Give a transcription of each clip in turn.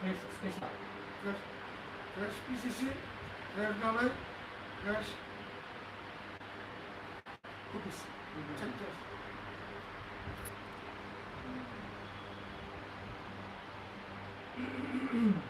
Krishna PCC ప్రయోజనాలయ plus కుపిస్ centres Mm-hmm.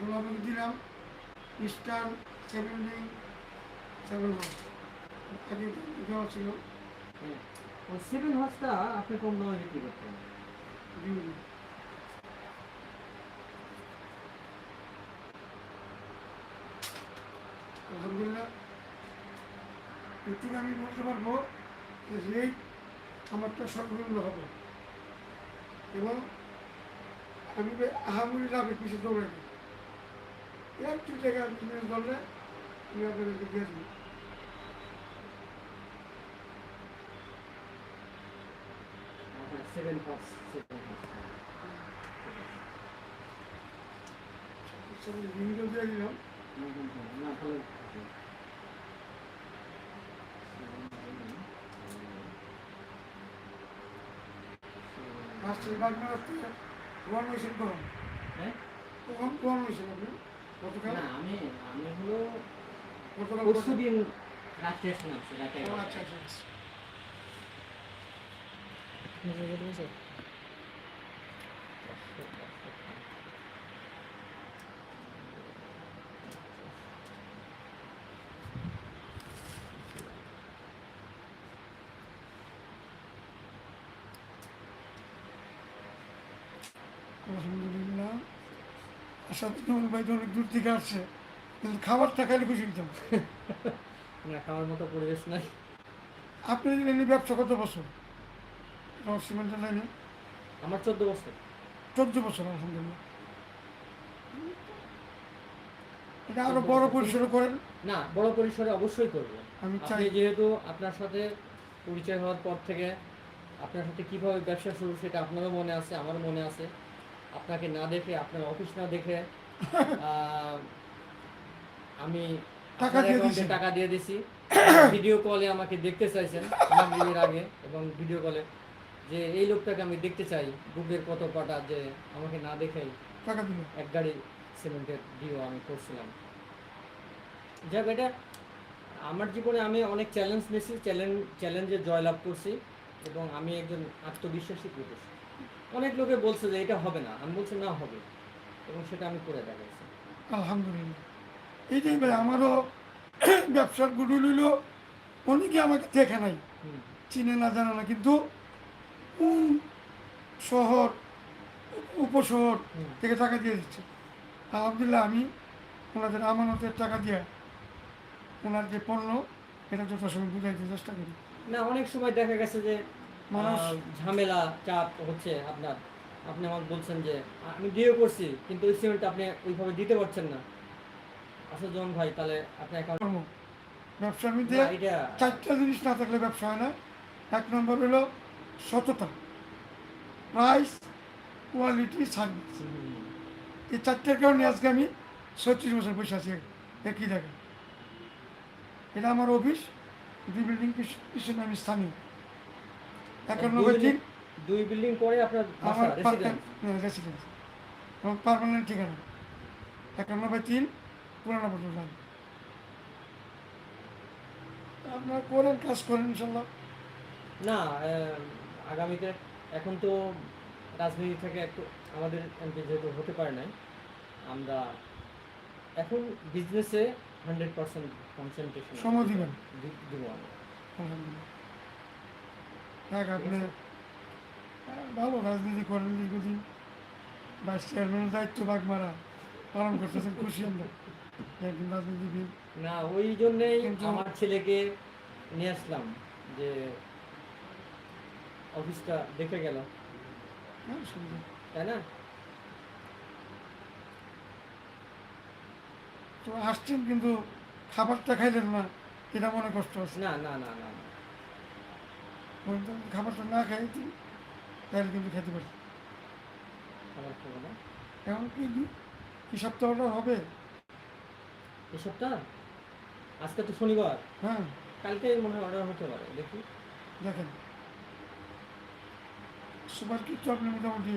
আমি দিলাম ইস্টার্ন সেভেন্টিন সেভেন হাউস ছিল। সেভেন হাউসটা আপনি কম দামে বিক্রি করতেন? আলহামদুলিল্লাহ। এর আমি বলতে পারব যে আমারটা সর্বনিম্ন হবে। এবং আমি আহামরি লাভের পিছিয়ে দৌড়াই না। একটু জায়গা বিজনেস করলে আমি আপনাদেরকে দিয়ে দেবো সেভেন হাউস সেভেন হাউস সব লিঙ্কও দিয়ে দিলাম না ভালো মাস্টার বাগনা থেকে গতকাল? না আমি আমি হলো গতকাল পরশু দিন রাত্রে রাতে আচ্ছা আচ্ছা আচ্ছা। আলহামদুলিল্লাহ। আশা করি ভাই অনেক দূর থেকে আসছে। কিন্তু খাবারটা খাইলে খুশি হতাম না খাওয়ার মতো পরিবেশ নাই। আপনি এনে ব্যবসা কত বছর? রস সিমেন্টের লাইনে আমার চোদ্দ বছর। চোদ্দ বছর আলহামদুলিল্লাহ। এটা আরও বড় পরিসরে করেন। না বড় পরিসরে অবশ্যই করব। আমি চাই। যেহেতু আপনার সাথে পরিচয় হওয়ার পর থেকে আপনার সাথে কীভাবে ব্যবসা শুরু সেটা আপনারও মনে আছে আমারও মনে আছে। আপনাকে না দেখে আপনার অফিস না দেখে আমি টাকা দিয়ে দিছি। ভিডিও কলে আমাকে দেখতে চাইছেন মাগরিবের আগে এবং ভিডিও কলে যে এই লোকটাকে আমি দেখতে চাই বুকের কত পাটা যে আমাকে না দেখেই দিল এক গাড়ি সিমেন্টের ডিও আমি করছিলাম। যাক এটা আমার জীবনে আমি অনেক চ্যালেঞ্জ নিয়েছি চ্যালেঞ্জ চ্যালেঞ্জে জয়লাভ করছি এবং আমি একজন আত্মবিশ্বাসী পুরুষ। অনেক লোকে বলছে যে এটা হবে না। আমি বলছি না হবে। এবং সেটা আমি করে দেখাইছি আলহামদুলিল্লাহ। এইটাই ভাই আমারও ব্যবসার গুরু লইল অনেকে আমাকে দেখে নাই। চিনে না জানে না। কিন্তু কোন শহর উপশহর। থেকে টাকা দিয়ে দিচ্ছে? আলহামদুলিল্লাহ আমি ওনাদের আমানতের টাকা দিয়ে ওনার যে পণ্য এটা যথাসময় বুঝাইতে চেষ্টা করি। না অনেক সময় দেখা গেছে যে ঝামেলা চাপ হচ্ছে আপনার। আপনি আমাকে বলছেন যে আমি ডিও করছি কিন্তু ওই সিমেন্ট আপনি ওইভাবে দিতে পারছেন না। আচ্ছা জন ভাই তাহলে আপনি অ্যাকাউন্ট ব্যবসার মধ্যে এটা চারটা জিনিস না থাকলে ব্যবসা হয় না। এক নম্বর হলো সততা। প্রাইস কোয়ালিটি সার্ভিস এই চারটের কারণে আজকে আমি ছত্রিশ বছর বসে আছি একই জায়গায়। এটা আমার অফিস দুই বিল্ডিং পিছনে আমি স্থানীয়। একানব্বই তিন দুই বিল্ডিং পরে আপনার আমার রেসিডেন্স রেসিডেন্স এবং পারমানেন্ট ঠিকানা একান্ন তিন পুরানো পটল লাইন আপনার করেন কাজ করেন ইনশাল্লাহ। না আগামীতে এখন তো রাজনীতি থেকে একটু আমাদের এমপি যেহেতু হতে পারে নাই আমরা এখন বিজনেসে হান্ড্রেড পার্সেন্ট কনসেন্ট্রেশন সময় দিবেন। দিব আমরা। দেখ আপনি ভালো রাজনীতি করেন দীর্ঘদিন ভাইস চেয়ারম্যানের দায়িত্ব বাঘ মারা পালন করতেছেন খুশি আমরা। যে একজন রাজনীতিবিদ। না ওই জন্যেই আমার ছেলেকে নিয়ে আসলাম যে অফিসটা দেখে গেল। হ্যাঁ তাই না? তো আসছেন কিন্তু খাবারটা খাইলেন না এটা মনে কষ্ট আছে। না না না না। খাবারটা না খাই তুই তাহলে কিন্তু খেতে পারি খাবার খাব না? এখন কি কি সপ্তাহটা হবে? এই সপ্তাহ? আজকে তো শনিবার। হ্যাঁ। কালকে মনে হয় অর্ডার হতে পারে দেখি। দেখেন। সুপার কিট আপনি মোটামুটি?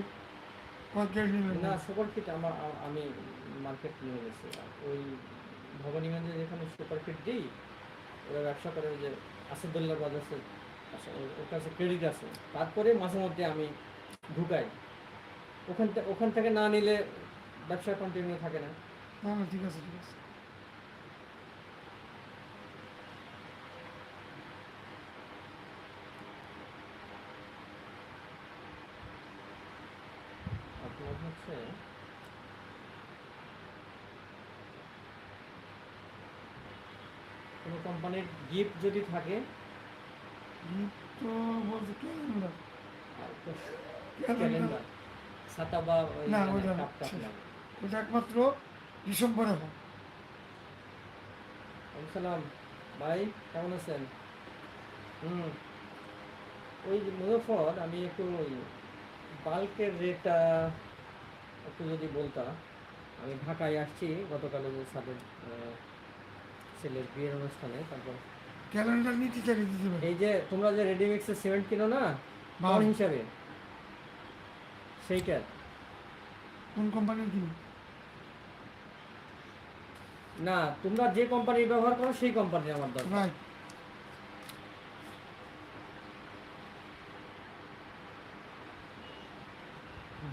না সুপার কিট আমার আমি মার্কেট নিয়ে গেছি। আর ওই ভবানীগঞ্জে যেখানে সুপার কিট দিই ওরা ব্যবসা করে যে আসাদুল্লাহ ব্রাদার্সের আছে, ওর- কাছে ক্রেডিট আছে। তারপরে মাঝে মধ্যে আমি ঢুকাই। ওখান থেকে ওখান থেকে না নিলে ব্যবসা কন্টিনিউ থাকে না। না না ঠিক আছে ঠিক আছে। আপনার হচ্ছে কোনো কোম্পানির গিফট যদি থাকে গিফট বলছে ক্যালেন্ডার। ক্যালেন্ডার। ক্যালেন্ডার ছাতা বা ওই না, না। কাপ টাপ না। ওটা একমাত্র ডিসেম্বরে হয় সালাম। ভাই কেমন আছেন? হুম। ওই মুজফর আমি একটু ওই বাল্কের রেটটা একটু যদি বলতা আমি ঢাকায় আসছি গতকাল ওই যে ছেলের বিয়ের অনুষ্ঠানে তারপর ক্যালেন্ডার নিতে চাইলে দিতে পারে। এই যে তোমরা যে রেডিমিক্সের সিমেন্ট কিনো না। কোন হিসাবে? সেইটার। কোন কোম্পানির কিনি? না তোমরা যে কোম্পানি ব্যবহার করো সেই কোম্পানি আমার দরকার। রাইট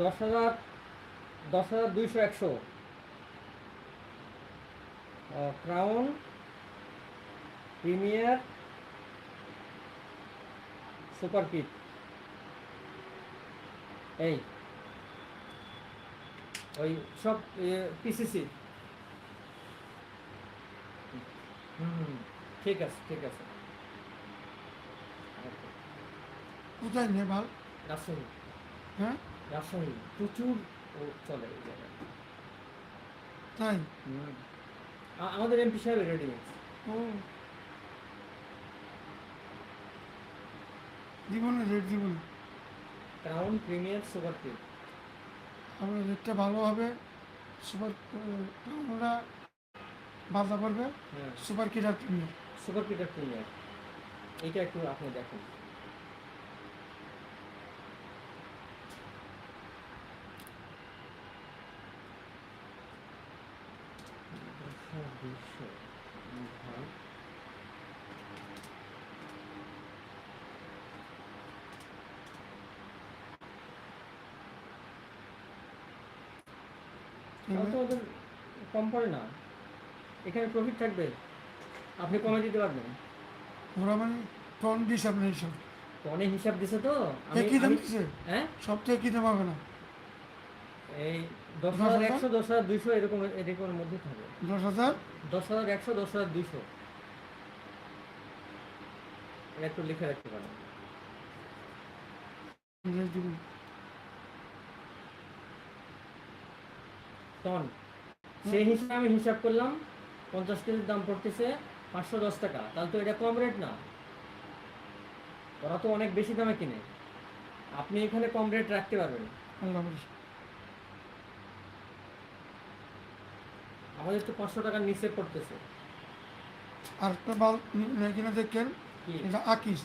দশ হাজার দশ হাজার দুইশো একশো। ক্রাউন প্রিমিয়ার সুপার কিট এই ওই সব পিসিসি হুম ঠিক আছে ঠিক আছে। কোথায় ভালো রাজশাহী। হ্যাঁ? রাজশাহী প্রচুর ও চলে এই জায়গায়। তাই? আমাদের এমপি সাহেব রেডি জীবনে রেট জীবনে ক্রাউন প্রিমিয়ার সুপার কিট আমরা রেটটা ভালো হবে সুপার আমরা বাধা করবে সুপার কিটার প্রিমিয়ার সুপার কিটার প্রিমিয়ার এইটা একটু আপনি দেখুন। দুশো ওদের কম পড়ে না। এখানে প্রফিট থাকবে। আপনি কমে দিতে পারবেন। ওরা মানে টন দিস আপনার এইসব অনেক হিসাব দিছে তো? একই দাম দিছে? হ্যাঁ? সব তো একই দাম হবে না? এই দশ হাজার? একশো দশ হাজার দুইশো এরকম এরকমের মধ্যে থাকে দশ হাজার? দশ হাজার একশো দশ হাজার দুইশো। একটু লিখে রাখতে পারেন রেট দিবেন টন সেই হিসাবে আমি হিসাব করলাম পঞ্চাশ কেজির দাম পড়তেছে পাঁচশো দশ টাকা। তাহলে তো এটা কম রেট না। ওরা তো অনেক বেশি দামে কিনে। আপনি এখানে কম রেট রাখতে পারবেন। আমাদের তো পাঁচশো টাকার নিচে পড়তেছে। আর একটা বাল কিনে দেখেন এটা আকিস।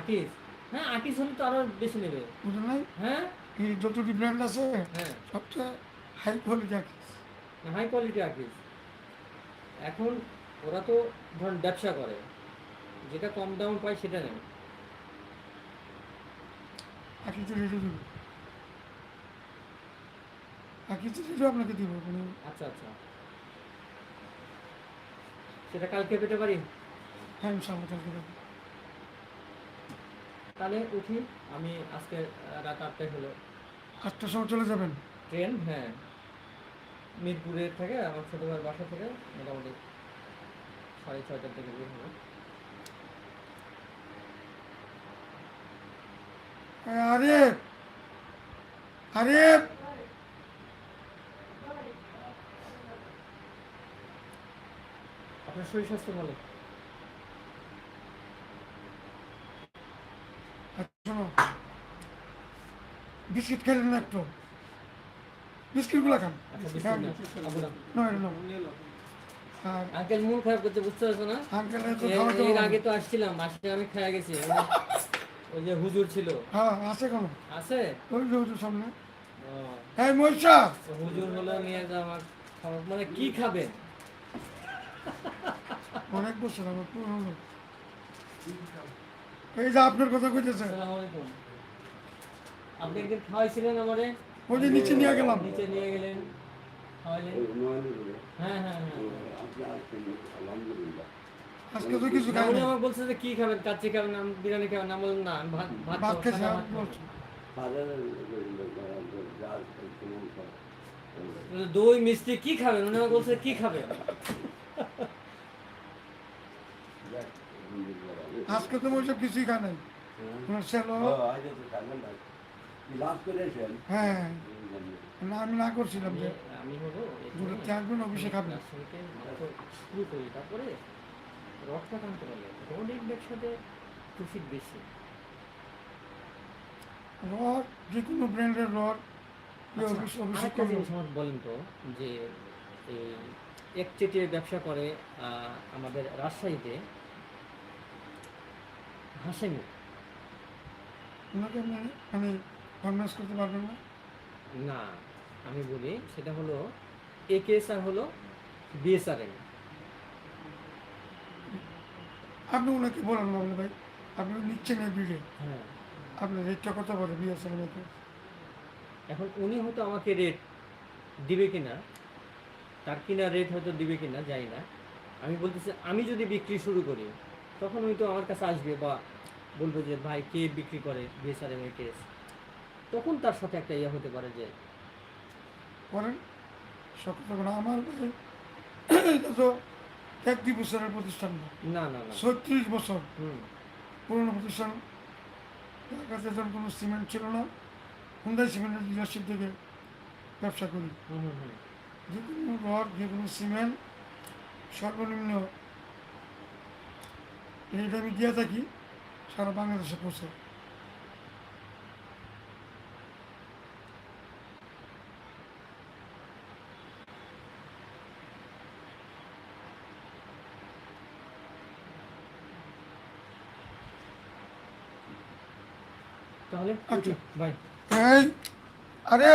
আকিস? হ্যাঁ আর্টিস্ট হলে তো আরও বেশি নেবে। বুঝলেন? হ্যাঁ? যতটি ব্র্যান্ড আছে হ্যাঁ। সবচেয়ে high quality artist high quality artist এখন ওরা তো ধরেন ব্যবসা করে যেটা কম দাম পায় সেটা নেয়। আর্টিস্টের রেটে দেবো। আর্টিস্টের রেটও আপনাকে দিব কোনো আচ্ছা আচ্ছা। সেটা কালকে পেতে পারি? হ্যাঁ ইনশাআল্লাহ কালকে দেবো তাহলে উঠি আমি আজকে রাত আটটায় হলো। আটটার সময় চলে যাবেন? ট্রেন? হ্যাঁ। মিরপুরের থেকে আমার ছোটো ভাইয়ের বাসা থেকে মোটামুটি সাড়ে ছয়টার থেকে বের হলো আরে আরে আপনার শরীর স্বাস্থ্য ভালো? আচ্ছা, শোনো। বিস্কিট খেলেন না একটু। বিস্কিটগুলো খান। আঙ্কেল খারাপ করতে বুঝতে পারছ না? এর-। আগে তো আসছিলাম আসলে আমি খেয়ে গেছি। ওই যে- হুজুর ছিল। হ্যাঁ আছে কেন? আছে? ওই যে ওই সামনে। হ্যাঁ হুজুর হলো নিয়ে যা আমার মানে কি খাবেন অনেক বছর আমার পুরনো এই যে আপনার কথা কইতেছে। আসসালামু আলাইকুম। আপনি একদিন খাওয়াইছিলেন আমারে? ওই যে নিচে নিয়ে গেলাম। নিচে নিয়ে গেলেন। হ্যাঁ হ্যাঁ হ্যাঁ। আজকে তো কিছু খাই উনি না বলছে যে কি খাবেন? কাচ্চি খাবেন? না বিরিয়ানি খাবেন? না বললাম না ভাত ভাত ভাত খাব, খেয়েছি সাদা আর ভাত খাব। বলছি। বলছে, দই মিষ্টি কি খাবেন? উনি আমাকে বলছে কি খাবেন? আজকে তো ওইসব কিছুই নাই। ওনার হ্যাঁ। না আমি না করছিলাম যে। আমি হব দুটো চারজন অফিসে খাবেন। শুরু করি তারপরে ব্যবসাতে প্রফিট বেশি। রড যে কোনো ব্র্যান্ডের রড যে আচ্ছা, বলেন তো যে এই একচেটে ব্যবসা করে আমাদের রাজশাহীতে হাসেমি ওনাকে কনভিন্স করতে পারবেন না? না আমি বলি সেটা হলো এ কে একেএসআর হলো বিএসআরএম আপনি ওনাকে বলেন না ভাই আপনি নিচ্ছেন এই বিড়ে হ্যাঁ। আপনার রেটটা কত বিএসএল মেকে এখন উনি হয়তো আমাকে রেট দিবে কিনা তার কিনা রেট হয়তো দিবে কিনা জানি না। আমি বলতেছি আমি যদি বিক্রি শুরু করি তখন উনি তো আমার কাছে আসবে বা বলবে যে ভাই কে বিক্রি করে বিএসআরএম এর কেস তখন তার সাথে একটা ইয়ে হতে পারে যে করেন। করে আমার এটা তো এক দুই বছরের প্রতিষ্ঠান না। না ছত্রিশ বছর পুরনো প্রতিষ্ঠান। তার কাছে যখন কোনো সিমেন্ট ছিল না হুন্দাই সিমেন্টের ডিলারশিপ থেকে ব্যবসা করি। যে কোনো রড যে কোনো সিমেন্ট সর্বনিম্ন রেট আমি দিয়ে থাকি সারা বাংলাদেশে পৌঁছে তাহলে আচ্ছা। ভাই এই আরে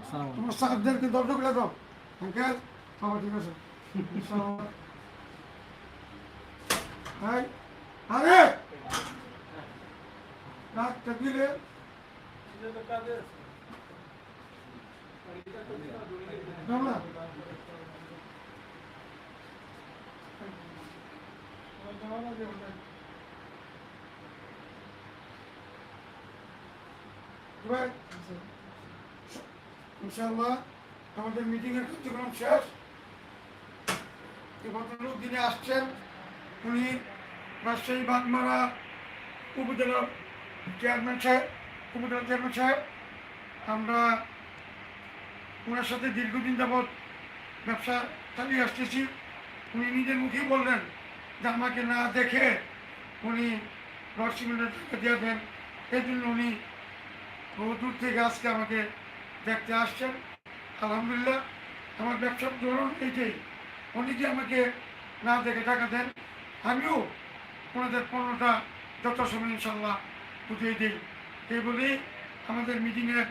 আসসালামু তোমার সাহেবদেরকে দরজা খুলে দাও আঙ্কেল বাবা ঠিক আছে ইনশাআল্লাহ। এই, আরে ডাকটা দিলে দাও না। দাও না, দেও না। এবার, ইনশাআল্লাহ আমাদের মিটিংয়ের কার্যক্রম শেষ। এ ভদ্রলোক যিনি আসছেন উনি রাজশাহী বাগমারা উপজেলার চেয়ারম্যান সাহেব উপজেলা চেয়ারম্যান সাহেব। আমরা ওনার সাথে দীর্ঘদিন যাবৎ ব্যবসা চালিয়ে আসতেছি। উনি নিজের মুখেই বললেন যে আমাকে না দেখে উনি রড টাকা দিয়ে দেন। এই জন্য উনি বহু দূর থেকে আজকে আমাকে দেখতে আসছেন। আলহামদুলিল্লাহ, আমার ব্যবসার ধরুন এইটাই। উনি যে আমাকে না দেখে টাকা দেন, আমিও ওনাদের পণ্যটা যত সময় ইনশাল্লাহ বুঝিয়ে দিই। এই বলেই আমাদের মিটিংয়ের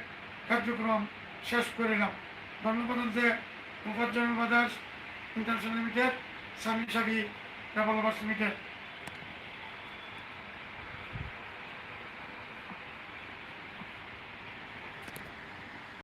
কার্যক্রম শেষ করলাম ধন্যবাদ হচ্ছে Mufazzal Badas international limited Sami Sabi developers limited.